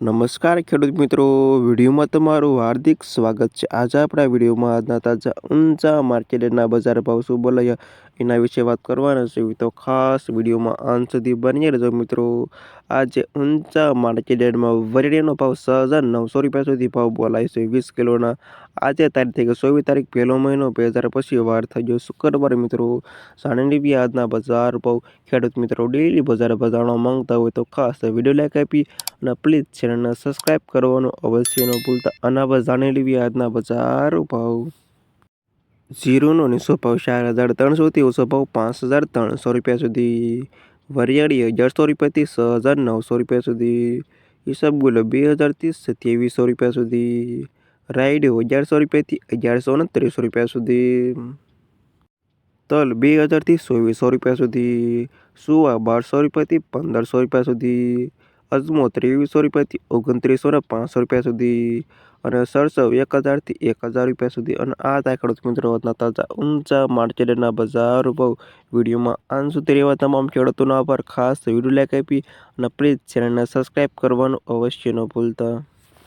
નમસ્કાર ખેડૂત મિત્રો, વિડીયોમાં તમારું હાર્દિક સ્વાગત છે. આજે આપણા વિડીયોમાં આજના તાજા ઊંચા માર્કેટના બજાર ભાવ શું બોલાયા એના વિશે વાત કરવાના છે. તો ખાસ વિડીયોમાં અંત સુધી બની રહેજો મિત્રો. આજે ઊંચા માર્કેટમાં વરેડીનો ભાવ છ હજાર નવસો રૂપિયા સુધી ભાવ બોલાય છે. વીસ કિલોના આજે તારીખ થઈ ગઈ ચોવીસ તારીખ પહેલો મહિનો બે હજાર પછી વાર થઈ ગયો શુક્રવાર મિત્રો જાણી બી આજના બજાર ભાવ ખેડૂત મિત્રો ડેલી બજાર જાણવા માંગતા હોય તો ખાસ વીડિયો લાઈક આપી અને પ્લીઝ ચેનલને સબસ્ક્રાઈબ કરવાનું અવશ્ય ન ભૂલતા. અનાવા જાણી લેવી આજના બજાર ભાવ. જીરુનો નીચો ભાવ ચાર હજાર ત્રણસોથી ઓછો ભાવ પાંચ હજાર ત્રણસો રૂપિયા સુધી. વરિયાળી અગિયારસો રૂપિયાથી છ હજાર નવસો રૂપિયા સુધી. ઈસબગુલ બે હજારથી સત્યાવીસો રૂપિયા સુધી. રાઈડ અગિયારસો રૂપિયાથી અગિયારસો ને ત્રીસો રૂપિયા સુધી. તલ બે હજારથી ચોવીસો રૂપિયા સુધી. સુવા બારસો રૂપિયાથી પંદરસો રૂપિયા સુધી. અજમો ત્રેવીસો રૂપિયાથી ઓગણત્રીસો ને પાંચસો રૂપિયા સુધી અને સરસવ એક હજારથી એક હજાર રૂપિયા સુધી. અને આ થાય ખેડૂત મિત્રો તાજા ઊંચા માર્કેટના બજાર ભાવ વિડીયોમાં આન સુધી રહેવા તમામ ખેડૂતોનો આભાર. ખાસ વીડિયો લાઈક આપી અને પ્લીઝ ચેનલને સબસ્ક્રાઈબ કરવાનું અવશ્ય ન ભૂલતા.